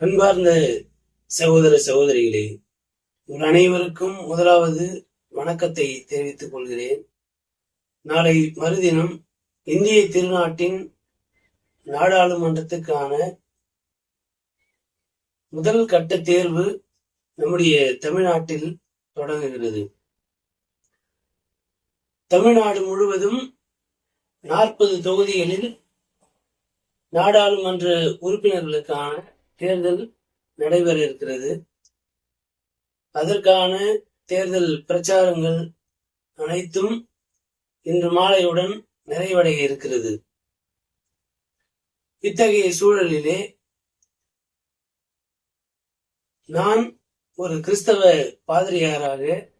அன்பார்ந்த சகோதர சகோதரிகளே உங்கள் அனைவருக்கும் முதலாவது வணக்கத்தை தெரிவித்துக் கொள்கிறேன். நாளை மறுதினம் இந்திய திருநாட்டின் நாடாளுமன்றத்துக்கான முதல் கட்ட தேர்வு நம்முடைய தமிழ்நாட்டில் தொடங்குகிறது. தமிழ்நாடு முழுவதும் நாற்பது தொகுதிகளில் நாடாளுமன்ற உறுப்பினர்களுக்கான தேர்தல் நடைபெற இருக்கிறது. அதற்கான தேர்தல் பிரச்சாரங்கள் அனைத்தும் இன்று மாலையுடன் நிறைவடைய இருக்கிறது. இத்தகைய சூழலிலே நான் ஒரு கிறிஸ்தவ பாதிரியாராக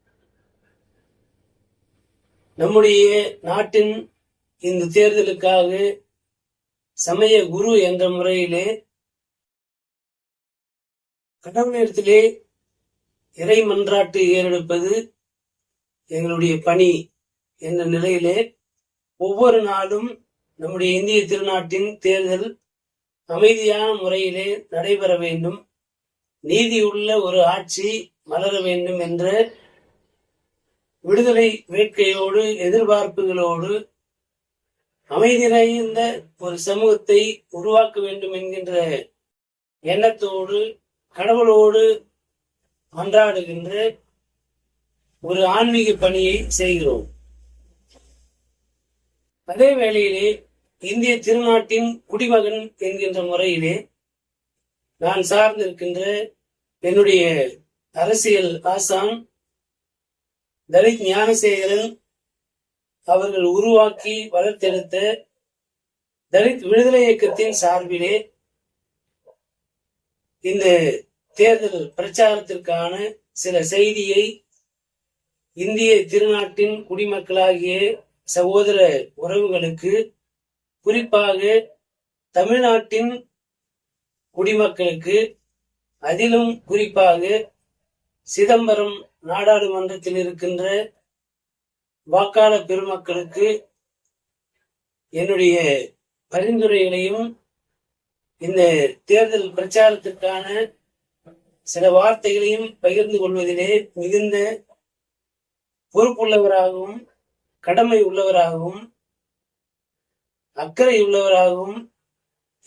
நம்முடைய நாட்டின் இந்த தேர்தலுக்காக சமய குரு என்ற முறையிலே கடவுளிடத்திலே இறை மன்றாட்டு ஏறெடுப்பது எங்களுடைய பணி என்ற நிலையிலே ஒவ்வொரு நாளும் நம்முடைய இந்திய திருநாட்டின் தேர்தல் அமைதியான முறையிலே நடைபெற வேண்டும். நீதியுள்ள ஒரு ஆட்சி மலர வேண்டும் என்ற விடுதலை வேட்கையோடு எதிர்பார்ப்புகளோடு அமைதி நிறைந்த ஒரு சமூகத்தை உருவாக்க வேண்டும் என்கின்ற எண்ணத்தோடு கடவுளோடு மன்றாடுகின்ற ஒரு ஆன்மீக பணியை செய்கிறோம். அதே வேளையிலே இந்திய திருநாட்டின் குடிமகன் என்கின்ற முறையிலே நான் சார்ந்திருக்கின்ற என்னுடைய அரசியல் ஆசான் தலித் ஞானசேகரன் அவர்கள் உருவாக்கி வளர்த்தெடுத்த தலித் விடுதலை இயக்கத்தின் சார்பிலே இந்த தேர்தல் பிரச்சாரத்திற்கான சில செய்தியை இந்திய திருநாட்டின் குடிமக்களாகிய சகோதர உறவுகளுக்கு குறிப்பாக தமிழ்நாட்டின் குடிமக்களுக்கு அதிலும் குறிப்பாக சிதம்பரம் நாடாளுமன்றத்தில் இருக்கின்ற வாக்காளர் பெருமக்களுக்கு என்னுடைய பரிந்துரைகளையும் இந்த தேர்தல் பிரச்சாரத்திற்கான சில வார்த்தைகளையும் பகிர்ந்து கொள்வதிலே மிகுந்த பொறுப்புள்ளவராகவும் கடமை உள்ளவராகவும் அக்கறை உள்ளவராகவும்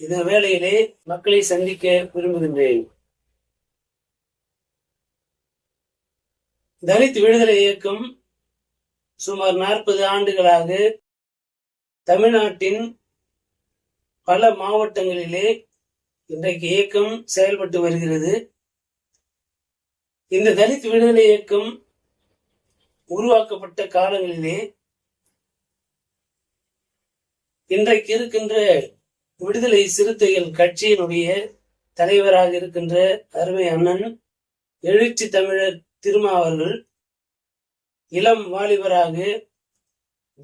இந்த வேளையிலே மக்களை சந்திக்க விரும்புகின்றேன். தலித் விடுதலை இயக்கம் சுமார் நாற்பது ஆண்டுகளாக தமிழ்நாட்டின் பல மாவட்டங்களிலே இன்றைக்கு இயக்கம் செயல்பட்டு வருகிறது. இந்த தலித் விடுதலை இயக்கம் உருவாக்கப்பட்ட காலங்களிலே இன்றைக்கு இருக்கின்ற விடுதலை சிறுத்தைகள் கட்சியினுடைய தலைவராக இருக்கின்ற அருமை அண்ணன் எழுச்சி தமிழர் திருமா அவர்கள் இளம் வாலிபராக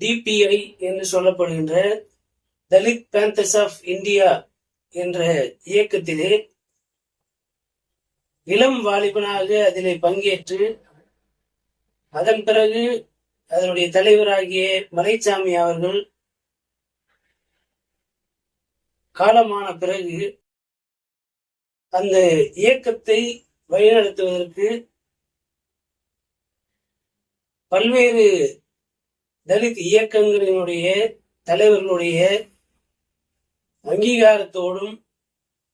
டிபிஐ என்று சொல்லப்படுகின்ற தலித் பேந்தர்ஸ் ஆஃப் இந்தியா என்ற இயக்கத்திலே இளம் வாலிபனாக அதிலே பங்கேற்று அதன் பிறகு அதனுடைய தலைவராகிய மலைச்சாமி அவர்கள் காலமான பிறகு அந்த இயக்கத்தை வழிநடத்துவதற்கு பல்வேறு தலித் இயக்கங்களினுடைய தலைவர்களுடைய அங்கீகாரத்தோடும்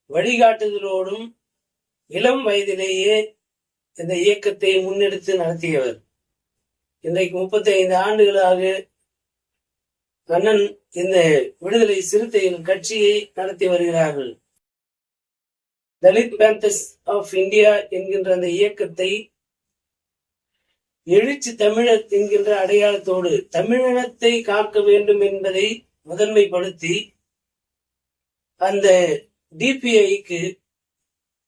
வழிகாட்டுதலோடும் இளம் வயதிலேயே இந்த இயக்கத்தை முன்னெடுத்து நடத்தியவர். இன்றைக்கு முப்பத்தி ஐந்து ஆண்டுகளாக அண்ணன் இந்த விடுதலை சிறுத்தைகள் கட்சியை நடத்தி வருகிறார்கள். தலித் பேந்தர்ஸ் ஆஃப் இந்தியா என்கின்ற அந்த இயக்கத்தை எழுச்சி தமிழர் என்கின்ற அடையாளத்தோடு தமிழினத்தை காக்க வேண்டும் என்பதை முதன்மைப்படுத்தி அந்த டிபிஐக்கு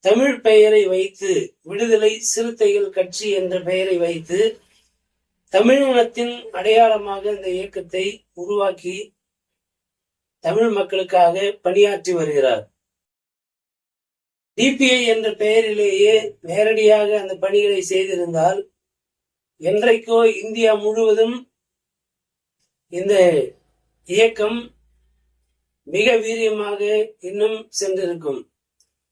தமிழ் பெயரை வைத்து விடுதலை சிறுத்தைகள் கட்சி என்ற பெயரை வைத்து தமிழினத்தின் அடையாளமாக இந்த இயக்கத்தை உருவாக்கி தமிழ் மக்களுக்காக பணியாற்றி வருகிறார். டிபிஐ என்ற பெயரிலேயே நேரடியாக அந்த பணிகளை செய்திருந்தால் என்றைக்கோ இந்தியா முழுவதும் இந்த இயக்கம் மிக வீரியமாக இன்னும் சென்றிருக்கும்.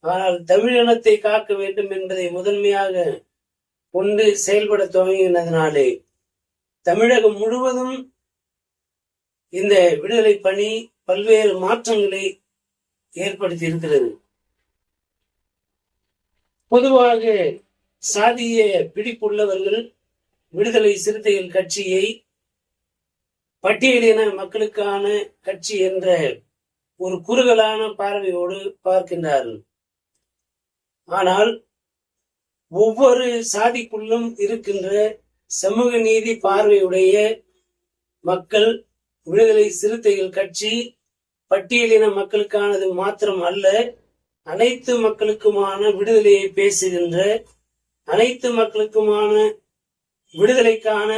ஆனால் தமிழினத்தை காக்க வேண்டும் என்பதை முதன்மையாக கொண்டு செயல்பட துவங்கினதினாலே தமிழகம் முழுவதும் இந்த விடுதலை பணி பல்வேறு மாற்றங்களை ஏற்படுத்தி இருக்கிறது பொதுவாக சாதிய பிடிப்புள்ளவர்கள் விடுதலை சிறுத்தைகள் கட்சியை பட்டியலின மக்களுக்கான கட்சி என்ற ஒரு குறுகலான பார்வையோடு பார்க்கின்றார்கள். ஆனால் ஒவ்வொரு சாதிக்குள்ளும் இருக்கின்ற சமூக நீதி பார்வையுடைய மக்கள் விடுதலை சிறுத்தைகள் கட்சி பட்டியலின மக்களுக்கானது மாத்திரம் அல்ல அனைத்து மக்களுக்குமான விடுதலையை பேசுகின்ற அனைத்து மக்களுக்குமான விடுதலைக்கான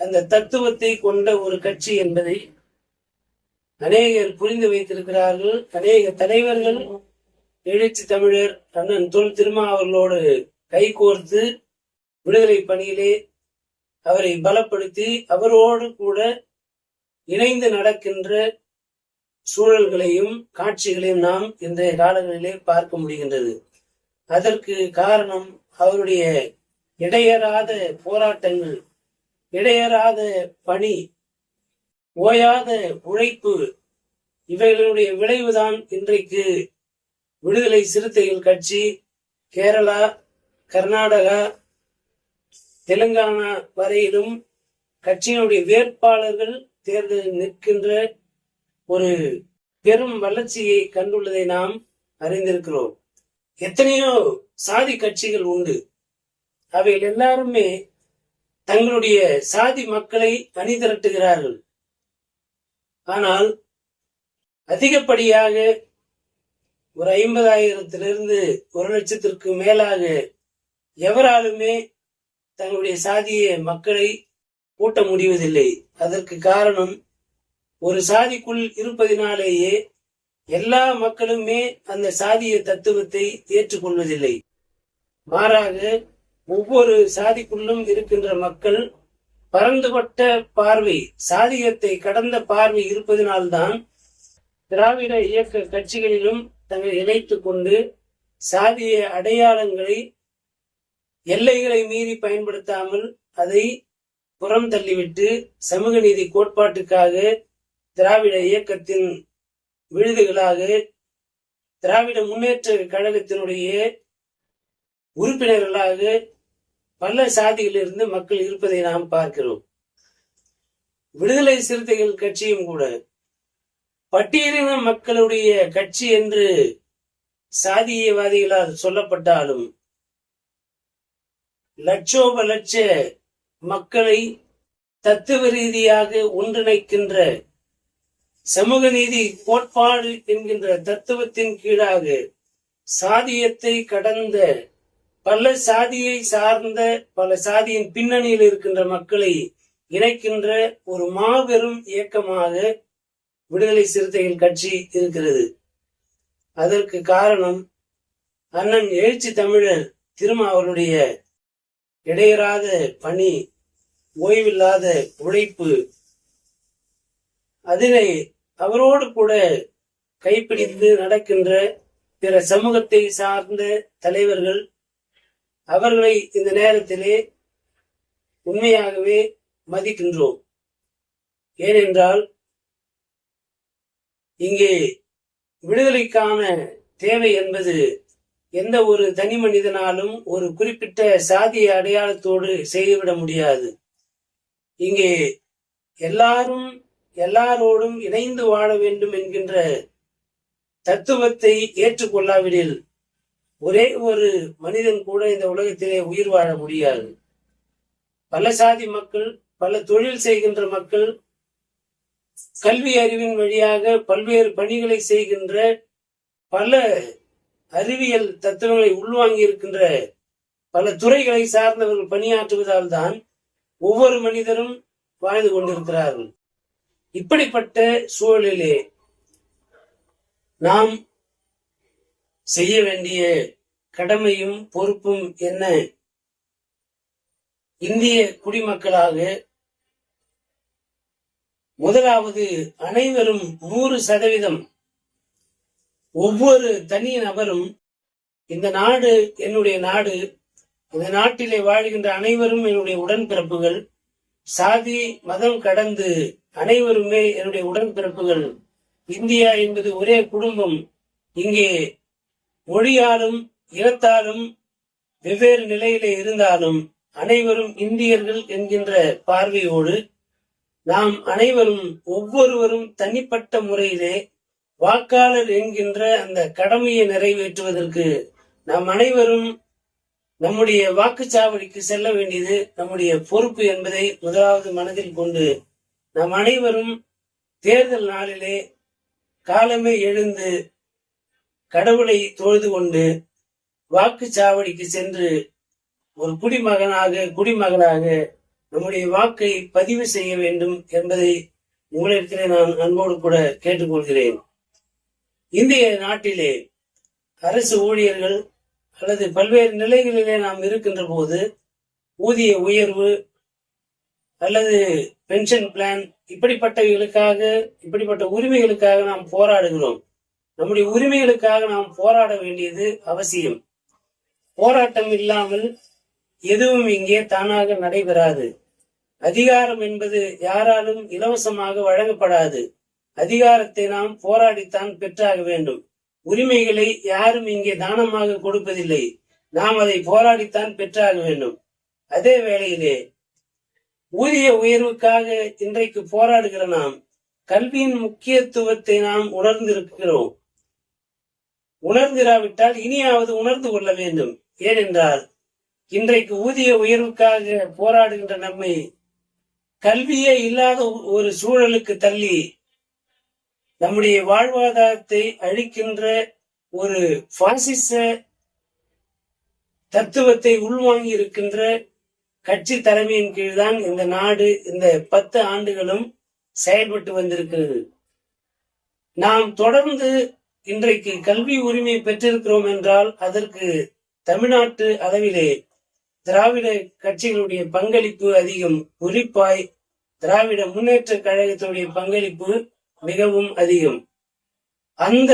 அந்த தத்துவத்தை கொண்ட ஒரு கட்சி என்பதை அநேகர் புரிந்து வைத்திருக்கிறார்கள். அநேக தலைவர்கள் எழுச்சி தமிழர் அண்ணன் தொல் திருமா அவர்களோடு கைகோர்த்து விடுதலை பணியிலே அவரை பலப்படுத்தி அவரோடு கூட இணைந்து நடக்கின்ற சூழல்களையும் காட்சிகளையும் நாம் இன்றைய காலங்களிலே பார்க்க முடிகின்றது. அதற்கு காரணம் அவருடைய இடையறாத போராட்டங்கள் இடையறாத பணி ஓயாத உழைப்பு இவைகளுடைய விளைவுதான் இன்றைக்கு விடுதலை சிறுத்தைகள் கட்சி கேரளா கர்நாடகா தெலுங்கானா வரையிலும் கட்சியினுடைய வேட்பாளர்கள் தேர்தலில் நிற்கின்ற ஒரு பெரும் வளர்ச்சியை கண்டுள்ளதை நாம் அறிந்திருக்கிறோம். எத்தனையோ சாதி கட்சிகள் உண்டு. அவைகள் எல்லாருமே தங்களுடைய சாதி மக்களை அணிதிரட்டுகிறார்கள். ஆனால் அதிகப்படியாக ஒரு ஐம்பதாயிரத்திலிருந்து ஒரு லட்சத்திற்கு மேலாக எவராலுமே தங்களுடைய சாதிய மக்களை கூட்ட முடிவதில்லை. அதற்கு காரணம் ஒரு சாதிக்குள் இருப்பதினாலேயே எல்லா மக்களுமே அந்த சாதிய தத்துவத்தை ஏற்றுக்கொள்வதில்லை. மாறாக ஒவ்வொரு சாதிக்குள்ளும் இருக்கின்ற மக்கள் பரந்துபட்ட பார்வை சாதியத்தை கடந்த பார்வை இருப்பதனால்தான் திராவிட இயக்க கட்சிகளிலும் தங்களை இணைத்துக் கொண்டு சாதிய அடையாளங்களை எல்லைகளை மீறி பயன்படுத்தாமல் அதை புறம் தள்ளிவிட்டு சமூக நீதி கோட்பாட்டுக்காக திராவிட இயக்கத்தின் விழுதுகளாக திராவிட முன்னேற்ற கழகத்தினுடைய உறுப்பினர்களாக பல சாதிகளிலிருந்து மக்கள் இருப்பதை நாம் பார்க்கிறோம். விடுதலை சிறுத்தைகள் கட்சியும் கூட பட்டியலின மக்களுடைய கட்சி என்று சாதியவாதிகளால் சொல்லப்பட்டாலும் லட்சோப லட்ச மக்களை தத்துவ ரீதியாக ஒன்றிணைக்கின்ற சமூக நீதி கோட்பாடு என்கின்ற தத்துவத்தின் கீழாக சாதியத்தை கடந்த பல சாதியை சார்ந்த பல சாதியின் பின்னணியில் இருக்கின்ற மக்களை இணைக்கின்ற ஒரு மாபெரும் இயக்கமாக விடுதலை சிறுத்தைகள் கட்சி இருக்கிறது. அதற்கு காரணம் அண்ணன் எழுச்சி தமிழர் திருமா அவருடைய இடையறாத பணி ஓய்வில்லாத உழைப்பு. அதிலே அவரோடு கூட கைப்பிடித்து நடக்கின்ற பிற சமூகத்தை சார்ந்த தலைவர்கள் அவர்களை இந்த நேரத்திலே உண்மையாகவே மதிக்கின்றோம். ஏனென்றால் இங்கே விடுதலைக்கான தேவை என்பது எந்த ஒரு தனி மனிதனாலும் ஒரு குறிப்பிட்ட சாதிய அடையாளத்தோடு செய்துவிட முடியாது. இங்கே எல்லாரும் எல்லாரோடும் இணைந்து வாழ வேண்டும் என்கின்ற தத்துவத்தை ஏற்றுக்கொள்ளாவிடில் ஒரே ஒரு மனிதன் கூட இந்த உலகத்திலே உயிர் வாழ முடியாது. பல சாதி மக்கள் பல தொழில் செய்கின்ற மக்கள் கல்வி அறிவின் வழியாக பல்வேறு பணிகளை செய்கின்ற பல அறிவியல் தத்துவங்களை உள்வாங்கி இருக்கின்ற பல துறைகளை சார்ந்தவர்கள் பணியாற்றுவதால் தான் ஒவ்வொரு மனிதரும் வாழ்ந்து கொண்டிருக்கிறார்கள். இப்படிப்பட்ட சூழலிலே நாம் செய்ய வேண்டிய கடமையும் பொறுப்பும் என்ன? இந்திய குடிமக்களாக முதலாவது அனைவரும் நூறு சதவீதம் ஒவ்வொரு தனி நபரும் இந்த நாடு என்னுடைய நாடு இந்த நாட்டிலே வாழ்கின்ற அனைவரும் என்னுடைய உடன்பிறப்புகள் சாதி மதம் கடந்து அனைவருமே என்னுடைய உடன்பிறப்புகள். இந்தியா என்பது ஒரே குடும்பம். இங்கே மொழியாலும் இனத்தாலும் வெவ்வேறு நிலையிலே இருந்தாலும் அனைவரும் இந்தியர்கள் என்கின்ற பார்வையோடு நாம் அனைவரும் ஒவ்வொருவரும் தனிப்பட்ட முறையிலே வாக்காளர் என்கின்ற அந்த கடமையை நிறைவேற்றுவதற்கு நாம் அனைவரும் நம்முடைய வாக்குச்சாவடிக்கு செல்ல வேண்டியது நம்முடைய பொறுப்பு என்பதை முதலாவது மனதில் கொண்டு நாம் அனைவரும் தேர்தல் நாளிலே காலமே எழுந்து கடவுளை தொழுது கொண்டு வாக்குச்சாவடிக்கு சென்று ஒரு குடிமகனாக குடிமகளாக நம்முடைய வாக்கை பதிவு செய்ய வேண்டும் என்பதை உங்களிடத்திலே நான் அன்போடு கூட கேட்டுக்கொள்கிறேன். இந்திய நாட்டிலே அரசு ஊழியர்கள் அல்லது பல்வேறு நிலைகளிலே நாம் இருக்கின்ற போது ஊதிய உயர்வு அல்லது பென்ஷன் பிளான் இப்படிப்பட்டவைகளுக்காக இப்படிப்பட்ட உரிமைகளுக்காக நாம் போராடுகிறோம். நம்முடைய உரிமைகளுக்காக நாம் போராட வேண்டியது அவசியம். போராட்டம் இல்லாமல் எதுவும் இங்கே தானாக நடைபெறாது. அதிகாரம் என்பது யாராலும் இலவசமாக வழங்கப்படாது. அதிகாரத்தை நாம் போராடித்தான் பெற்றாக வேண்டும். உரிமைகளை யாரும் இங்கே தானமாக கொடுப்பதில்லை. நாம் அதை போராடித்தான் பெற்றாக வேண்டும். அதே வேளையிலே ஊதிய உயர்வுக்காக இன்றைக்கு போராடுகிற நாம் கல்வியின் முக்கியத்துவத்தை நாம் உணர்ந்திருக்கிறோம். உணர்ந்திராவிட்டால் இனியாவது உணர்ந்து கொள்ள வேண்டும். ஏனென்றால் இன்றைக்கு ஊதிய உயர்வுக்காக போராடுகின்ற நம்மை கல்வியே இல்லாத ஒரு சூழலுக்கு தள்ளி நம்முடைய வாழ்வாதாரத்தை அழிக்கின்ற ஒரு பாசிச தத்துவத்தை உள்வாங்கி இருக்கின்ற கட்சி தலைமையின் கீழ்தான் இந்த நாடு இந்த பத்து ஆண்டுகளும் செயல்பட்டு வந்திருக்கிறது. நாம் தொடர்ந்து இன்றைக்கு கல்வி உரிமை பெற்றிருக்கிறோம் என்றால் அதற்கு தமிழ்நாட்டு அளவிலே திராவிட கட்சிகளுடைய பங்களிப்பு அதிகம் குறிப்பாய் திராவிட முன்னேற்ற கழகத்துடைய பங்களிப்பு மிகவும் அதிகம். அந்த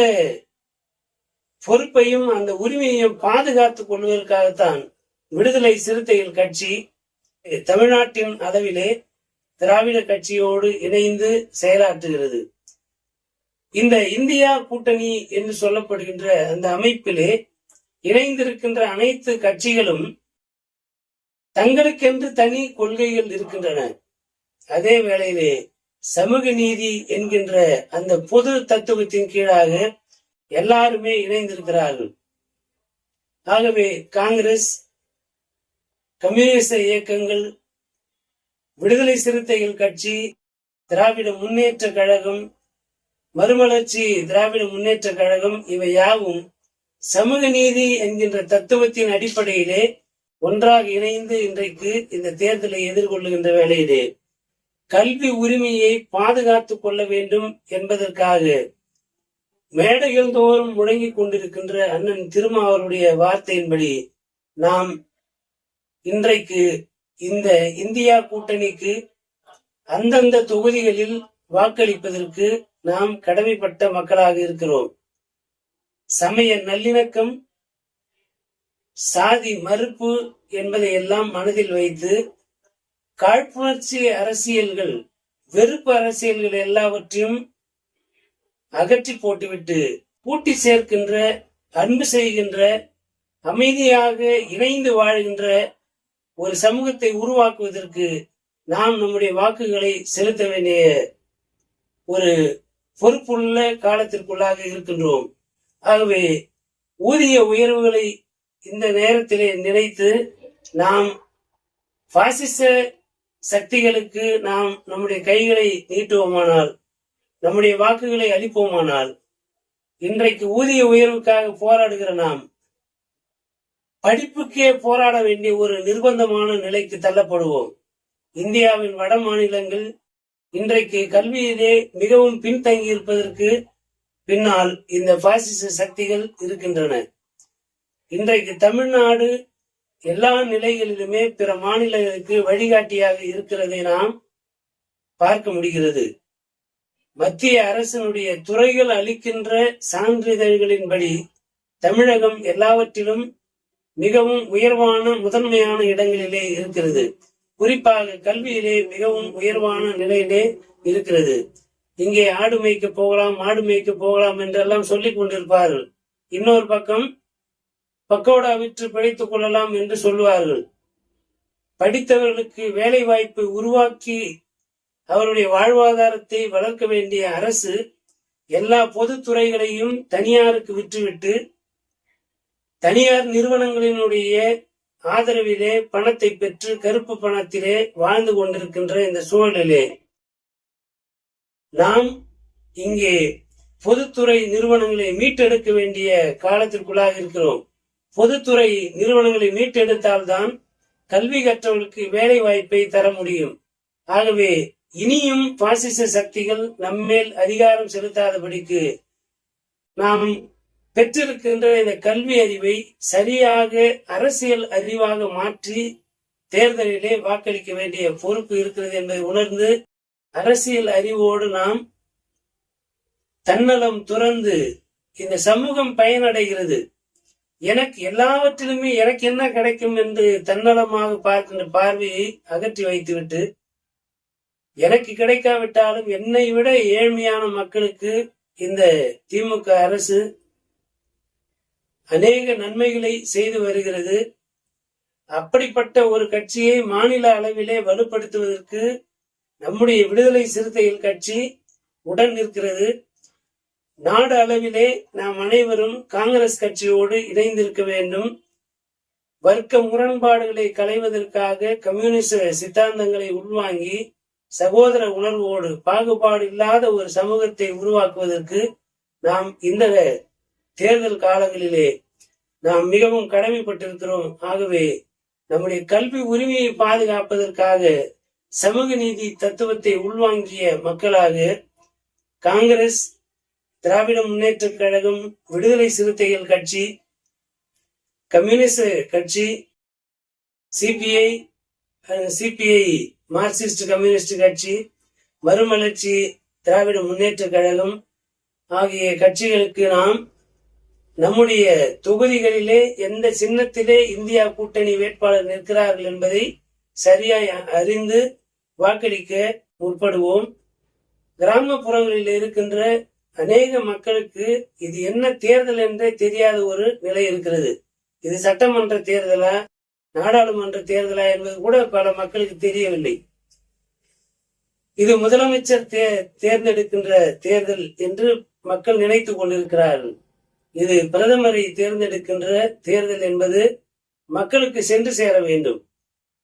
பொறுப்பையும் அந்த உரிமையையும் பாதுகாத்துக் கொள்வதற்காகத்தான் விடுதலை சிறுத்தைகள் கட்சி தமிழ்நாட்டின் அளவிலே திராவிட கட்சியோடு இணைந்து செயலாற்றுகிறது. இந்த இந்தியா கூட்டணி என்று சொல்லப்படுகின்ற அந்த அமைப்பிலே இணைந்திருக்கின்ற அனைத்து கட்சிகளும் தங்களுக்கென்று தனி கொள்கைகள் இருக்கின்றன. அதே வேளையிலே சமூக நீதி என்கின்ற அந்த பொது தத்துவத்தின் கீழாக எல்லாருமே இணைந்திருக்கிறார்கள். ஆகவே காங்கிரஸ் கம்யூனிச இயக்கங்கள் விடுதலை சிறுத்தைகள் கட்சி திராவிட முன்னேற்ற கழகம் மறுமலர்ச்சி திராவிட முன்னேற்ற கழகம் இவை யாவும் சமூக நீதி என்கின்ற தத்துவத்தின் அடிப்படையிலே ஒன்றாக இணைந்து இன்றைக்கு இந்த தேர்தலை எதிர்கொள்ளுகின்ற வேலையிலே கல்வி உரிமையை பாதுகாத்துக் கொள்ள வேண்டும் என்பதற்காக மேடைகள் தோறும் முழங்கிக் கொண்டிருக்கின்ற அண்ணன் திருமாவருடைய வார்த்தையின்படி நாம் இன்றைக்கு இந்த இந்தியா கூட்டணிக்கு அந்தந்த தொகுதிகளில் வாக்களிப்பதற்கு நாம் கடமைப்பட்ட மக்களாக இருக்கிறோம். சமய நல்லிணக்கம் சாதி மறுப்பு என்பதை எல்லாம் மனதில் வைத்து காழ்ப்புணர்ச்சி அரசியல்கள் வெறுப்பு அரசியல்கள் எல்லாவற்றையும் அகற்றி போட்டுவிட்டு கூட்டி சேர்க்கின்ற அன்பு செய்கின்ற அமைதியாக இணைந்து வாழ்கின்ற ஒரு சமூகத்தை உருவாக்குவதற்கு நாம் நம்முடைய வாக்குகளை செலுத்த வேண்டிய ஒரு பொறுப்புள்ள காலத்திற்குள்ளாக இருக்கின்றோம். ஆகவே ஊதிய உயர்வுகளை இந்த நேரத்திலே நினைத்து நாம் பாசிச சக்திகளுக்கு நாம் நம்முடைய கைகளை நீட்டுவோமானால் நம்முடைய வாக்குகளை அளிப்போமானால் இன்றைக்கு ஊதிய உயர்வுக்காக போராடுகிற நாம் படிப்புக்கே போராட வேண்டிய ஒரு நிர்பந்தமான நிலைக்கு தள்ளப்படுவோம். இந்தியாவின் வட மாநிலங்கள் இன்றைக்கு கல்வியிலே மிகவும் பின்தங்கி இருப்பதற்கு பின்னால் இந்த பாசிச சக்திகள் இருக்கின்றன. இன்றைக்கு தமிழ்நாடு எல்லா நிலைகளிலுமே பிற மாநிலங்களுக்கு வழிகாட்டியாக இருக்கிறதை நாம் பார்க்க முடிகிறது. மத்திய அரசினுடைய துறைகள் அளிக்கின்ற சான்றிதழ்களின்படி தமிழகம் எல்லாவற்றிலும் மிகவும் உயர்வான முதன்மையான இடங்களிலே இருக்கிறது. குறிப்பாக கல்வியிலே மிகவும் உயர்வான நிலையிலே இருக்கிறது. இங்கே ஆடு மேய்க்க போகலாம் ஆடு மேய்க்க போகலாம் என்றெல்லாம் சொல்லிக் கொண்டிருப்பார்கள். இன்னொரு பக்கம் பக்கோடா விற்று பிழைத்துக் கொள்ளலாம் என்று சொல்லுவார்கள். படித்தவர்களுக்கு வேலை வாய்ப்பை உருவாக்கி அவருடைய வாழ்வாதாரத்தை வளர்க்க வேண்டிய அரசு எல்லா பொதுத்துறைகளையும் தனியாருக்கு விற்றுவிட்டு தனியார் நிறுவனங்களினுடைய ஆதரவிலே பணத்தை பெற்று கருப்பு பணத்திலே வாழ்ந்து கொண்டிருக்கின்ற இந்த சூழலிலே நாம் இங்கே பொதுத்துறை நிறுவனங்களை மீட்டெடுக்க வேண்டிய காலத்திற்குள்ளாக இருக்கிறோம். பொதுத்துறை நிறுவனங்களை மீட்டெடுத்தால்தான் கல்வி கற்றவர்களுக்கு வேலை வாய்ப்பை தர முடியும். ஆகவே இனியும் பாசிச சக்திகள் நம்மேல் அதிகாரம் செலுத்தாதபடிக்கு நாம் பெற்றிருக்கின்ற இந்த கல்வி அறிவை சரியாக அரசியல் அறிவாக மாற்றி தேர்தலிலே வாக்களிக்க வேண்டிய பொறுப்பு இருக்கிறது என்பதை உணர்ந்து அரசியல் அறிவோடு நாம் தன்னலம் துறந்து இந்த சமூகம் பயனடைகிறது. எனக்கு எல்லாவற்றிலுமே எனக்கு என்ன கிடைக்கும் என்று தன்னலமாக பார்க்கின்ற பார்வையை அகற்றி வைத்துவிட்டு எனக்கு கிடைக்காவிட்டாலும் என்னை விட ஏழ்மையான மக்களுக்கு இந்த திமுக அரசு அநேக நன்மைகளை செய்து வருகிறது. அப்படிப்பட்ட ஒரு கட்சியை மாநில அளவிலே வலுப்படுத்துவதற்கு நம்முடைய விடுதலை சிறுத்தைகள் கட்சி உடன் நிற்கிறது. நாடு அளவிலே நாம் அனைவரும் காங்கிரஸ் கட்சியோடு இணைந்திருக்க வேண்டும். வர்க்க முரண்பாடுகளை களைவதற்காக கம்யூனிஸ்ட் சித்தாந்தங்களை உள்வாங்கி சகோதர உணர்வோடு பாகுபாடு இல்லாத ஒரு சமூகத்தை உருவாக்குவதற்கு நாம் இந்த தேர்தல் காலங்களிலே நாம் மிகவும் கடமைப்பட்டிருக்கிறோம். ஆகவே நம்முடைய கல்வி உரிமையை பாதுகாப்பதற்காக சமூக நீதி தத்துவத்தை உள்வாங்கிய மக்களாக காங்கிரஸ் திராவிட முன்னேற்ற கழகம் விடுதலை சிறுத்தைகள் கட்சி கம்யூனிஸ்ட் கட்சி சிபிஐ சிபிஐ மார்க்சிஸ்ட் கம்யூனிஸ்ட் கட்சி மறுமலர்ச்சி திராவிட முன்னேற்ற கழகம் ஆகிய கட்சிகளுக்கு நாம் நம்முடைய தொகுதிகளிலே எந்த சின்னத்திலே இந்தியா கூட்டணி வேட்பாளர் நிற்கிறார்கள் என்பதை சரியாய் அறிந்து வாக்களிக்க முற்படுவோம். கிராமப்புறங்களில் இருக்கின்ற அநேக மக்களுக்கு இது என்ன தேர்தல் என்றே தெரியாத ஒரு நிலை இருக்கிறது. இது சட்டமன்ற தேர்தலா நாடாளுமன்ற தேர்தலா என்பது கூட பல மக்களுக்கு தெரியவில்லை. இது முதலமைச்சர் தே தேர்ந்தெடுக்கின்ற தேர்தல் என்று மக்கள் நினைத்துக் கொண்டிருக்கிறார்கள். இது பிரதமரை தேர்ந்தெடுக்கின்ற தேர்தல் என்பது மக்களுக்கு சென்று சேர வேண்டும்.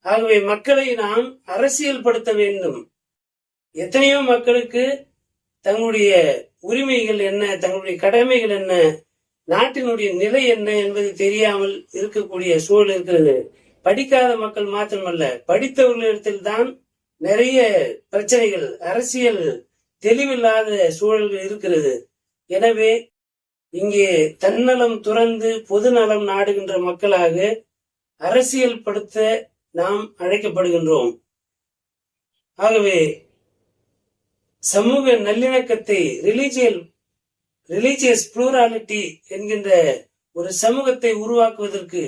ஆகவே மக்களை நாம் அரசியல் படுத்த வேண்டும். எத்தனையோ மக்களுக்கு தங்களுடைய உரிமைகள் என்ன தங்களுடைய கடமைகள் என்ன நாட்டினுடைய நிலை என்ன என்பது தெரியாமல் இருக்கக்கூடிய சூழல் இருக்கிறது. படிக்காத மக்கள் மாத்திரமல்ல படித்தவர்களிடத்தில் தான் நிறைய பிரச்சனைகள் அரசியல் தெளிவில்லாத சூழல்கள் இருக்கிறது. எனவே இங்கே தன்னலம் துறந்து பொதுநலம் நாடுகின்ற மக்களாக அரசியல் படுத்த நாம் அழைக்கப்படுகின்றோம். ஆகவே சமூக நல்லிணக்கத்தை ரிலீஜியல் ரிலீஜியஸ் புளூராலிட்டி என்கின்ற ஒரு சமூகத்தை உருவாக்குவதற்கு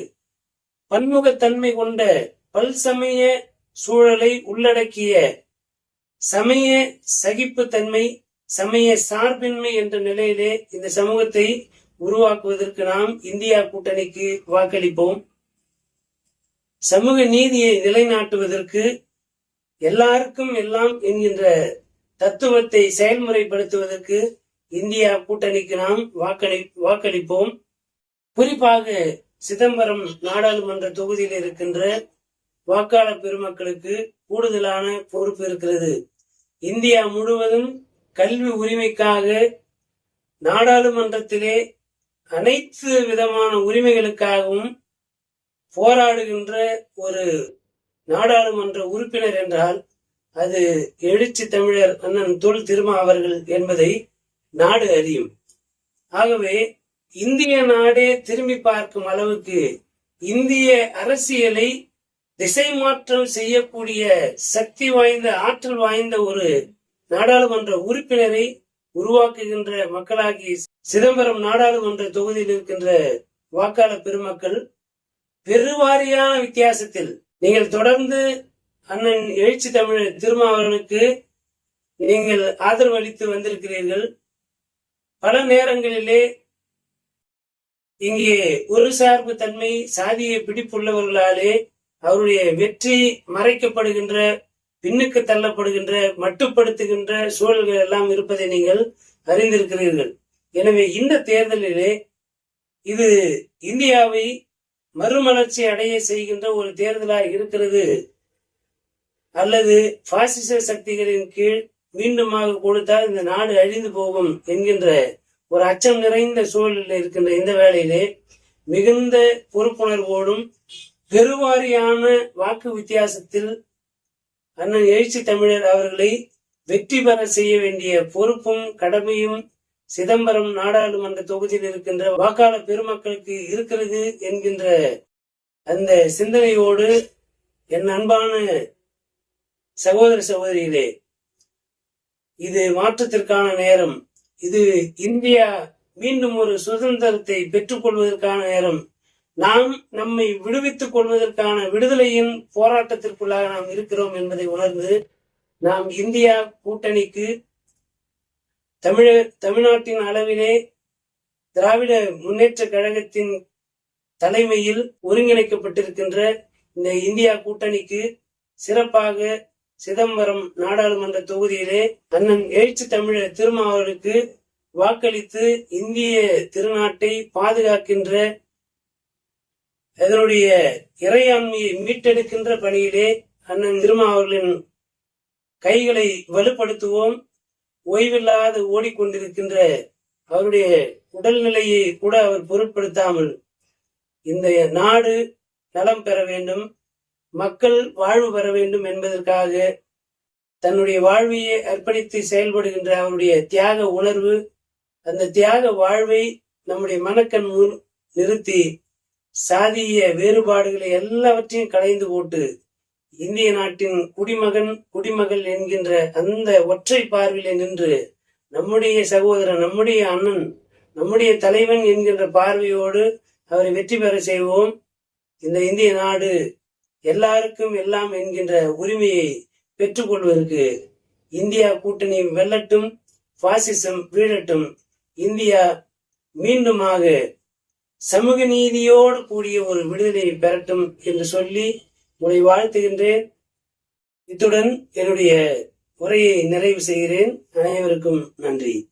பன்முகத்தன்மை கொண்ட பல்சமய சூழலை உள்ளடக்கிய சமய சகிப்புத்தன்மை சமய சார்பின்மை என்ற நிலையிலே இந்த சமூகத்தை உருவாக்குவதற்கு நாம் இந்தியா கூட்டணிக்கு வாக்களிப்போம். சமூக நீதியை நிலைநாட்டுவதற்கு எல்லாருக்கும் எல்லாம் என்கின்ற தத்துவத்தை செயல்முறைப்படுத்துவதற்கு இந்தியா கூட்டணிக்கு நாம் வாக்களி வாக்களிப்போம். குறிப்பாக சிதம்பரம் நாடாளுமன்ற தொகுதியில் இருக்கின்ற வாக்காளர் பெருமக்களுக்கு கூடுதலான பொறுப்பு இருக்கிறது. இந்தியா முழுவதும் கல்வி உரிமைக்காக நாடாளுமன்றத்திலே அனைத்து விதமான உரிமைகளுக்காகவும் போராடுகின்ற ஒரு நாடாளுமன்ற உறுப்பினர் என்றால் அது எழுச்சி தமிழர் அண்ணன் தொல் திருமா அவர்கள் என்பதை நாடு அறியும். ஆகவே இந்திய நாடே திரும்பி பார்க்கும் அளவுக்கு இந்திய அரசியலை திசை மாற்றம் செய்யக்கூடிய சக்தி வாய்ந்த ஆற்றல் வாய்ந்த ஒரு நாடாளுமன்ற உறுப்பினரை உருவாக்குகின்ற மக்களாகி சிதம்பரம் நாடாளுமன்ற தொகுதியில் இருக்கின்ற வாக்காளர் பெருமக்கள் பெருவாரியான வித்தியாசத்தில் நீங்கள் தொடர்ந்து அண்ணன் எழுச்சி தமிழர் திருமாவளவனுக்கு நீங்கள் ஆதரவு அளித்து வந்திருக்கிறீர்கள். பல நேரங்களிலே இங்கே ஒரு சார்பு தன்மை சாதியை பிடிப்புள்ளவர்களாலே அவருடைய வெற்றி மறைக்கப்படுகின்ற பின்னுக்கு தள்ளப்படுகின்ற மட்டுப்படுத்துகின்ற சூழல்கள் எல்லாம் இருப்பதை நீங்கள் அறிந்திருக்கிறீர்கள். எனவே இந்த தேர்தலிலே இது இந்தியாவை மறுமலர்ச்சி அடைய செய்கின்ற ஒரு தேர்தலாக இருக்கிறது. அல்லது பாசிச சக்திகளின் கீழ் மீண்டுமாக கொடுத்தால் இந்த நாடு அழிந்து போகும் என்கின்ற ஒரு அச்சம் நிறைந்த சூழலில் இருக்கின்ற இந்த வேளையிலே மிகுந்த பொறுப்புணர்வோடும் பெருவாரியான வாக்கு வித்தியாசத்தில் அண்ணன் எழுச்சி தமிழர் அவர்களை வெற்றி பெற செய்ய வேண்டிய பொறுப்பும் கடமையும் சிதம்பரம் நாடாளுமன்ற தொகுதியில் இருக்கின்ற வாக்காளர் பெருமக்களுக்கு இருக்கிறது என்கின்ற அந்த சிந்தனையோடு என் அன்பான சகோதர சகோதரிகளே இது மாற்றத்திற்கான நேரம். இது இந்தியா மீண்டும் ஒரு சுதந்திரத்தை பெற்றுக்கொள்வதற்கான நேரம். நாம் நம்மை விடுவித்துக் கொள்வதற்கான விடுதலையின் போராட்டத்திற்குள்ளாக நாம் இருக்கிறோம் என்பதை உணர்ந்து நாம் இந்தியா கூட்டணிக்கு தமிழ தமிழ்நாட்டின் அளவிலே திராவிட முன்னேற்ற கழகத்தின் தலைமையில் ஒருங்கிணைக்கப்பட்டிருக்கின்ற இந்த இந்தியா கூட்டணிக்கு சிறப்பாக சிதம்பரம் நாடாளுமன்ற தொகுதியிலே அண்ணன் எழுச்சி தமிழர் திருமாவளவருக்கு வாக்களித்து இந்திய திருநாட்டை பாதுகாக்கின்ற அதனுடைய இறையாண்மையை மீட்டெடுக்கின்ற பணியிலே அண்ணன் திருமாவர்களின் கைகளை வலுப்படுத்துவோம். ஓய்வில்லாது ஓடிக்கொண்டிருக்கின்ற அவருடைய உடல்நிலையை கூட அவர் பொருட்படுத்தாமல் இந்த நாடு நலம் பெற வேண்டும். மக்கள் வாழ்வு பெற வேண்டும் என்பதற்காக தன்னுடைய வாழ்வையை அர்ப்பணித்து செயல்படுகின்ற அவருடைய தியாக உணர்வு அந்த தியாக வாழ்வை நம்முடைய மனக்கண் முன் நிறுத்தி சாதிய வேறுபாடுகளை எல்லாவற்றையும் களைந்து போட்டு இந்திய நாட்டின் குடிமகன் குடிமகள் என்கின்ற அந்த ஒற்றை பார்வையிலே நின்று நம்முடைய சகோதரன் நம்முடைய அண்ணன் நம்முடைய தலைவன் என்கின்ற பார்வையோடு அவரை வெற்றி பெற செய்வோம். இந்த இந்திய நாடு எல்லாருக்கும் எல்லாம் என்கின்ற உரிமையை பெற்றுக்கொள்வதற்கு இந்தியா கூட்டணி வெல்லட்டும் பாசிசம் வீழட்டும். இந்தியா மீண்டுமாக சமூக நீதியோடு கூடிய ஒரு விடுதலையை பெறட்டும் என்று சொல்லி உங்களை வாழ்த்துகின்றேன். இத்துடன் என்னுடைய உரையை நிறைவு செய்கிறேன். அனைவருக்கும் நன்றி.